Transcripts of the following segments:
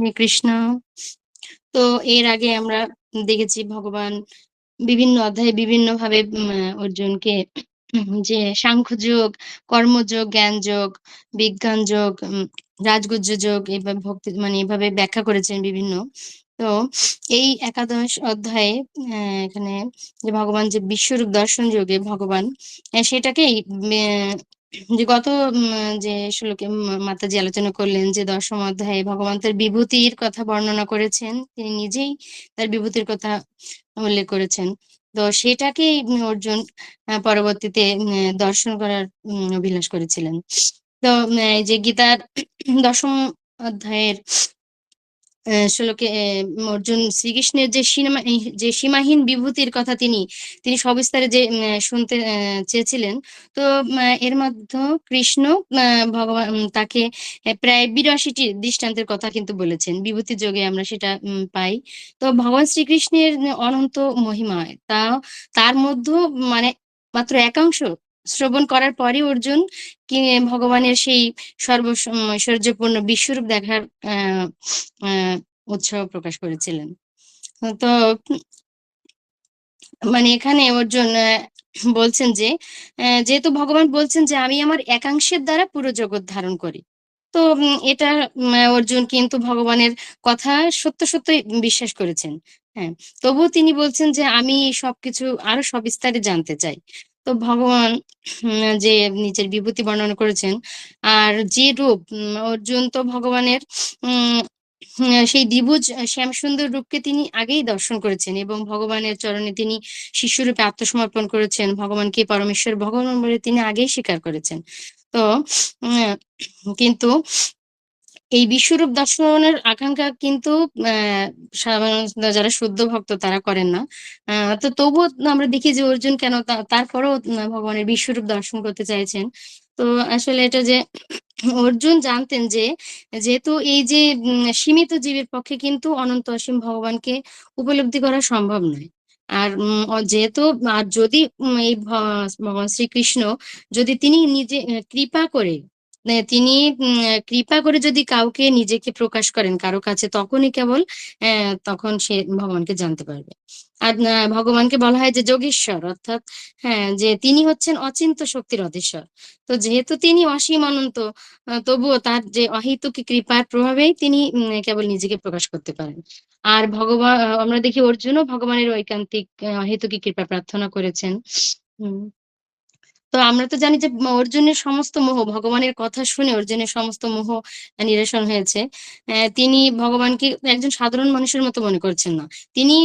হরে কৃষ্ণ। তো এর আগে আমরা দেখেছি ভগবান বিভিন্ন অধ্যায়ে বিভিন্ন ভাবে অর্জুনকে, যে সাংখ্যযোগ, কর্মযোগ জ্ঞান যোগ বিজ্ঞান যোগ রাজগুজ্জ যোগ এভাবে ভক্তি মানে এভাবে ব্যাখ্যা করেছেন বিভিন্ন। তো এই একাদশ অধ্যায়ে এখানে যে ভগবান যে বিশ্বরূপ দর্শন যোগে ভগবান সেটাকেই যে গত যে শ্লোকে মাতাজি আলোচনা করলেন যে দশম অধ্যায়ে ভগবান তার বিভূতির কথা বর্ণনা করেছেন, তিনি নিজেই তার বিভূতির কথা উল্লেখ করেছেন। তো সেটাকেই অর্জুন পরবর্তীতে দর্শন করার অভিলাষ করেছিলেন। তো যে গীতার দশম অধ্যায়ের শ্লোকে অর্জুন শ্রীকৃষ্ণের যে সিনেমা যে সীমাহীন বিভূতির কথা তিনি তিনি সবিস্তারে যে শুনতে চেয়েছিলেন, তো এর মধ্যে কৃষ্ণ ভগবান তাকে প্রায় বিরাশিটি দৃষ্টান্তের কথা কিন্তু বলেছেন। বিভূতি যোগে আমরা সেটা পাই। তো ভগবান শ্রীকৃষ্ণের অনন্ত মহিমা, তা, তার মধ্যে মানে মাত্র একাংশ শ্রবণ করার পরে অর্জুন কি ভগবানের সেই সর্ব সর্বৈশ্বর্যপূর্ণ বিশ্বরূপ দেখার উৎসাহ প্রকাশ করেছিলেন। তো মানে এখানে অর্জুন বলছেন যে যেহেতু ভগবান বলছেন যে, আমি আমার একাংশের দ্বারা পুরো জগৎ ধারণ করি। তো এটা অর্জুন কিন্তু ভগবানের কথা সত্য সত্যই বিশ্বাস করেছেন। হ্যাঁ তবুও তিনি বলছেন যে, আমি সবকিছু আরও সবিস্তারে জানতে চাই। তো ভগবান যে নিজের বিভূতি বর্ণনা করেছেন, আর যে রূপ অর্জুন তো ভগবানের সেই দ্বিভুজ শ্যামসুন্দর রূপকে তিনি আগেই দর্শন করেছেন এবং ভগবানের চরণে তিনি শিষ্যরূপে আত্মসমর্পণ করেছেন। ভগবানকে পরমেশ্বর ভগবান বলে তিনি আগেই স্বীকার করেছেন। তো কিন্তু এই বিশ্বরূপ দর্শনের আকাঙ্ক্ষা কিন্তু যারা শুদ্ধ ভক্ত তারা করেন না। তো তবুও আমরা দেখি যে অর্জুন কেন তারপরেও ভগবানের বিশ্বরূপ দর্শন করতে চাইছেন। তো আসলে এটা যে অর্জুন জানতেন যে, যেহেতু এই যে সীমিত জীবের পক্ষে কিন্তু অনন্ত অসীম ভগবানকে উপলব্ধি করা সম্ভব নয়। আর যেহেতু, আর যদি এই ভগবান শ্রীকৃষ্ণ যদি তিনি নিজে, কৃপা করে তিনি কৃপা করে যদি কাউকে নিজেকে প্রকাশ করেন কারও কাছে, তখনই কেবল তখন সে ভগবানকে জানতে পারবে। আর ভগবানকে বলা হয় যে যোগেশ্বর, অর্থাৎ হ্যাঁ যে তিনি হচ্ছেন অচিন্ত শক্তির অধীশ্বর। তো যেহেতু তিনি অসীম অনন্ত তবুও তার যে অহিতুকি কৃপার প্রভাবেই তিনি কেবল নিজেকে প্রকাশ করতে পারেন। আর ভগবান আমরা দেখি অর্জুনও ভগবানের ঐকান্তিক অহেতুকি কৃপা প্রার্থনা করেছেন। হম তো আমরা তো জানি যে অর্জুনের সমস্ত মোহ, ভগবানের কথা শুনে অর্জুনের সমস্ত মোহ নিরসন হয়েছে। তিনি ভগবানকে একজন সাধারণ মানুষের মতো মনে করছেন না। তিনি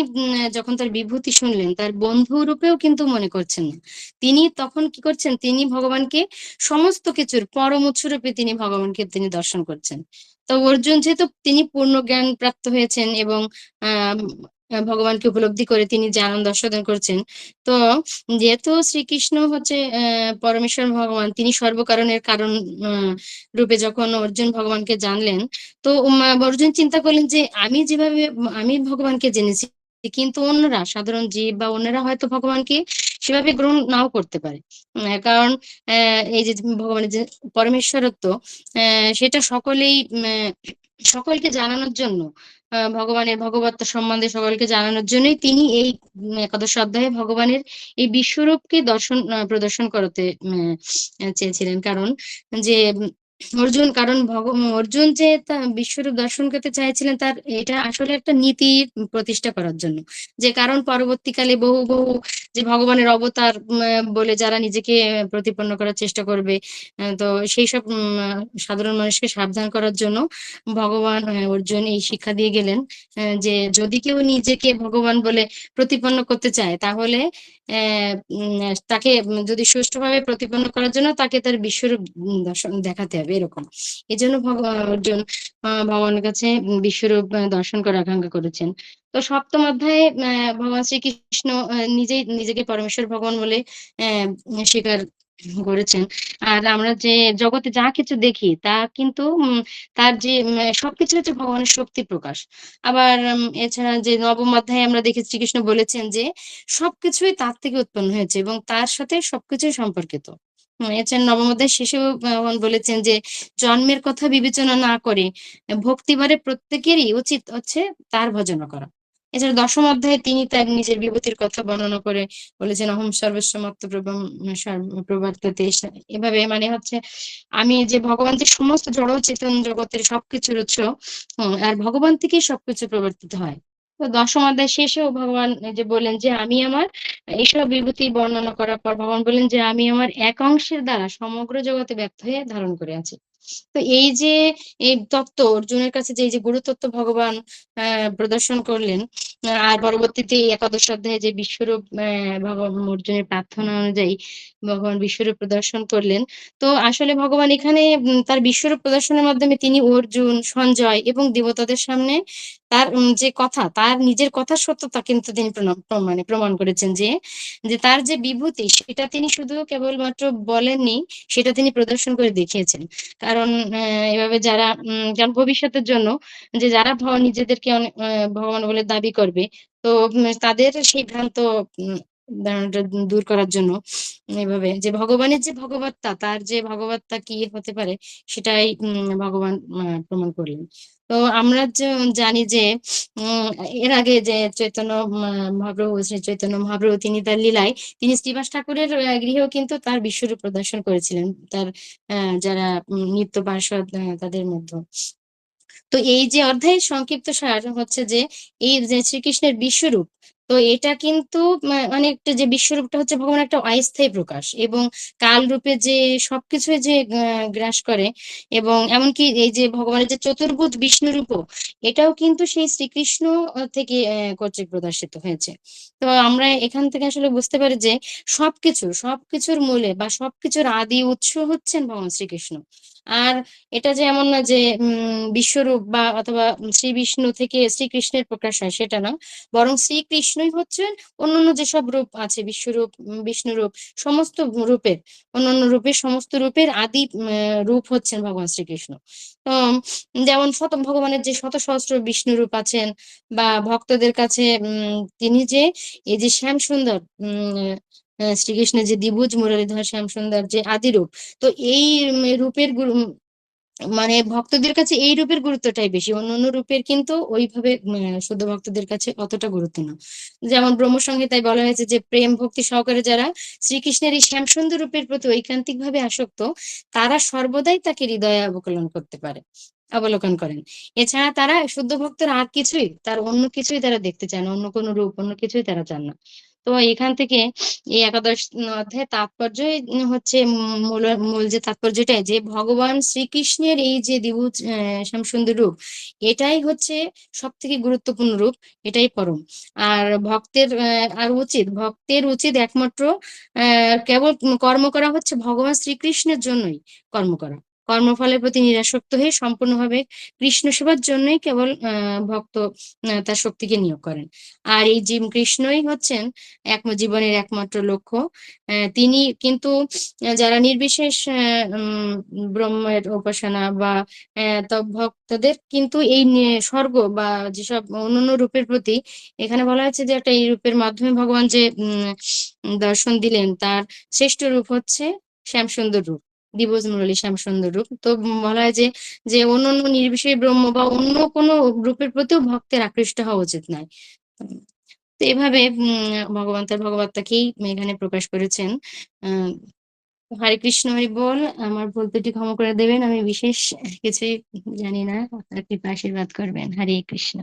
যখন তার বিভূতি শুনলেন, তার বন্ধু রূপেও কিন্তু মনে করছেন না। তিনি তখন কি করছেন? তিনি ভগবানকে সমস্ত কিছুর পরম রূপে তিনি ভগবানকে তিনি দর্শন করছেন। তো অর্জুন যেহেতু তিনি পূর্ণ জ্ঞান প্রাপ্ত হয়েছেন এবং ভগবানকে উপলব্ধি করে তিনি যে আনন্দ আস্বাদন করছেন। তো যেহেতু শ্রীকৃষ্ণ হচ্ছে পরমেশ্বর ভগবান, তিনি সর্বকারণের কারণ রূপে যখন অর্জুন ভগবানকে জানলেন, তো অর্জুন চিন্তা করলেন যে আমি যেভাবে, আমি ভগবানকে জেনেছি, কিন্তু অন্যরা, সাধারণ জীব বা অন্যরা হয়তো ভগবানকে সেভাবে গ্রহণ নাও করতে পারে। কারণ এই যে ভগবানের যে পরমেশ্বরত্ব সেটা সকলেই সকলকে জানানোর জন্য ভগবানের ভগবত্ব সম্বন্ধে সকলকে জানানোর জন্যই তিনি এই একাদশ অধ্যায়ে ভগবানের এই বিশ্বরূপকে দর্শন প্রদর্শন করতে চেয়েছিলেন। কারণ যে অর্জুন, কারণ অর্জুন যে বিশ্বরূপ দর্শন করতে চাইছিলেন, তার এটা আসলে একটা নীতি প্রতিষ্ঠা করার জন্য। যে কারণ পরবর্তীকালে বহু বহু যে ভগবানের অবতার বলে যারা নিজেকে প্রতিপন্ন করার চেষ্টা করবে তো সেই সব সাধারণ মানুষকে সাবধান করার জন্য ভগবান অর্জুন এই শিক্ষা দিয়ে গেলেন যে যদি কেউ নিজেকে ভগবান বলে প্রতিপন্ন করতে চায়, তাহলে তাকে যদি সুষ্ঠুভাবে প্রতিপন্ন করার জন্য তাকে তার বিশ্বরূপ দর্শন দেখাতে হবে। এরকম। এই জন্য অর্জুন ভগবানের কাছে বিশ্বরূপ দর্শন করার আকাঙ্ক্ষা করেছেন। তো সপ্তম অধ্যায়ে ভগবান শ্রীকৃষ্ণ নিজেই, নিজেকে পরমেশ্বর ভগবান বলে স্বীকার করেছেন। আর আমরা যে জগতে যা কিছু দেখি, তা কিন্তু তার যে সবকিছু হচ্ছে ভগবানের শক্তি প্রকাশ। আবার এছাড়া যে নবম অধ্যায়ে আমরা দেখি, শ্রীকৃষ্ণ বলেছেন যে, সবকিছুই তার থেকে উৎপন্ন হয়েছে এবং তার সাথে সবকিছুই সম্পর্কিত। এছাড়া নবম অধ্যায়ের শেষেও ভগবান বলেছেন যে, জন্মের কথা বিবেচনা না করে ভক্তিভরে প্রত্যেকেরই উচিত হচ্ছে তার ভজনা করা। এছাড়া দশম অধ্যায়ে তিনি তার নিজের বিভূতির কথা বর্ণনা করে বলেছেন, "অহং সর্বস্ব মত্তপ্রভম সর্ব প্রবর্ততে" এভাবে মানে হচ্ছে আমি যে ভগবান যে সমস্ত জড় চেতন জগতের সবকিছুর উৎস, আর ভগবান থেকেই সবকিছু প্রবর্তিত হয়। দশম অধ্যায় শেষেও ভগবান যে বললেন যে, "আমি আমার" এইসব বিভূতি বর্ণনা করার পর ভগবান বললেন যে, "আমি আমার এক অংশের দ্বারা সমগ্র জগতে ব্যক্ত হয়ে ধারণ করে আছি।" তো এই যে এই তত্ত্ব অর্জুনের কাছে যে এই যে গুরুতত্ত্ব ভগবান আ প্রদর্শন করলেন, আর পরবর্তীতে একাদশ অধ্যায়ে যে বিশ্বরূপ ভগবান অর্জুনের প্রার্থনা অনুযায়ী ভগবান বিশ্বরূপ প্রদর্শন করলেন। তো আসলে ভগবান এখানে তার বিশ্বরূপ প্রদর্শনের মাধ্যমে তিনি অর্জুন, সঞ্জয় এবং দেবতাদের সামনে তার যে কথা, তার নিজের কথা সত্যতা কিন্তু তিনি মানে প্রমাণ করেছেন যে, যে তার যে বিভূতি সেটা তিনি শুধু কেবলমাত্র বলেননি, সেটা তিনি প্রদর্শন করে দেখিয়েছেন। কারণ এভাবে যারা যেমন ভবিষ্যতের জন্য যে যারা নিজেদেরকে ভগবান বলে দাবি করবে, তো তাদের সেই ভ্রান্ত ধারণাটা দূর করার জন্য এভাবে যে ভগবানের যে ভগবত্তা, তার যে ভগবত্তা কি হতে পারে সেটাই ভগবান প্রমাণ করলেন। তো আমরা জানি যে এর আগে যে চৈতন্য মহাপ্রভু শ্রী চৈতন্য মহাপ্রভু তিনি তার লীলায় তিনি শ্রীবাস ঠাকুরের গৃহেও কিন্তু তার বিশ্বরূপ প্রদর্শন করেছিলেন। তার যারা নিত্য পার্ষদ তাদের মধ্যে। তো এই যে অধ্যায়ের সংক্ষিপ্তসার হচ্ছে যে, এই যে শ্রীকৃষ্ণের বিশ্বরূপ, তো এটা কিন্তু মা অনেকটা যে বিশ্বরূপটা হচ্ছে ভগবান একটা অস্থায়ী প্রকাশ এবং কালরূপে যে সবকিছু যে গ্রাস করে এবং এমনকি এই যে ভগবানের যে চতুর্ভুজ বিষ্ণুরূপও, এটাও কিন্তু সেই শ্রীকৃষ্ণ থেকে কর্তৃক প্রদর্শিত হয়েছে। তো আমরা এখান থেকে আসলে বুঝতে পারি যে সবকিছু, সবকিছুর মূলে বা সবকিছুর আদি উৎস হচ্ছেন ভগবান শ্রীকৃষ্ণ। আর এটা যে এমন না যে বিশ্বরূপ বা অথবা শ্রী বিষ্ণু থেকে শ্রীকৃষ্ণের প্রকাশ হয় সেটা না। বরং শ্রীকৃষ্ণই হচ্ছেন অন্যান্য যেসব রূপ আছে বিশ্বরূপ, বিষ্ণুরূপ সমস্ত রূপের, অন্যান্য রূপের সমস্ত রূপের আদি রূপ হচ্ছেন ভগবান শ্রীকৃষ্ণ। তো যেমন শত ভগবানের যে শত সহস্র বিষ্ণুরূপ আছেন বা ভক্তদের কাছে তিনি যে এই যে শ্যামসুন্দর উম অ্যা শ্রীকৃষ্ণের যে দ্বিভুজ মুরলীধর শ্যামসুন্দর যে আদিরূপ, তো এই রূপের গুরু মানে ভক্তদের কাছে এই রূপের গুরুত্বটাই বেশি। অন্য অন্য রূপের কিন্তু ওইভাবে শুদ্ধ ভক্তদের কাছে অতটা গুরুত্ব না। যেমন ব্রহ্মসংহিতায় বলা হয়েছে যে, প্রেম ভক্তি সহকারে যারা শ্রীকৃষ্ণের এই শ্যামসুন্দর রূপের প্রতি ঐকান্তিকভাবে আসক্ত, তারা সর্বদাই তাকে হৃদয়ে অবকলন করতে পারে অবলোকন করেন। এছাড়া তারা শুদ্ধ ভক্তরা আর কিছুই, তার অন্য কিছুই তারা দেখতে চায় না। অন্য কোনো রূপ, অন্য কিছুই তারা চান না। তো এখান থেকে এই একাদশ অধ্যায়ের তাৎপর্যই হচ্ছে মূল মূল যে তাৎপর্য এটাই যে ভগবান শ্রীকৃষ্ণের এই যে দিবু শ্যামসুন্দর রূপ, এটাই হচ্ছে সবথেকে গুরুত্বপূর্ণ রূপ, এটাই পরম। আর ভক্তের আর উচিত, ভক্তের উচিত একমাত্র কেবল কর্ম করা হচ্ছে ভগবান শ্রীকৃষ্ণের জন্যই কর্ম করা। কর্মফলের প্রতি নিরাসক্ত হয়ে সম্পূর্ণভাবে কৃষ্ণ সেবার জন্যই কেবল ভক্ত তার শক্তিকে নিয়োগ করেন। আর এই জিম কৃষ্ণই হচ্ছেন এক, জীবনের একমাত্র লক্ষ্য। তিনি কিন্তু যারা নির্বিশেষ ব্রহ্মের উপাসনা বা ভক্তদের কিন্তু এই স্বর্গ বা যেসব অন্যান্য রূপের প্রতি এখানে বলা হয়েছে যে একটা এই রূপের মাধ্যমে ভগবান যে দর্শন দিলেন, তার শ্রেষ্ঠ রূপ হচ্ছে শ্যামসুন্দর রূপ। দ্বিভুজ মুরলী শ্যামসুন্দর রূপ। তো বলা হয় যে, যে অন্যান্য নির্বিশেষ ব্রহ্ম বা অন্য কোনো রূপের প্রতিও ভক্তের আকৃষ্ট হওয়া উচিত নয়। তো এভাবে ভগবান তার ভগবত্তাকেই এখানে প্রকাশ করেছেন। হরে কৃষ্ণ হরি বল। আমার ভুল ত্রুটি ক্ষমা করে দেবেন। আমি বিশেষ কিছুই জানি না। আপনার কৃপা আশীর্বাদ করবেন। হরে কৃষ্ণ।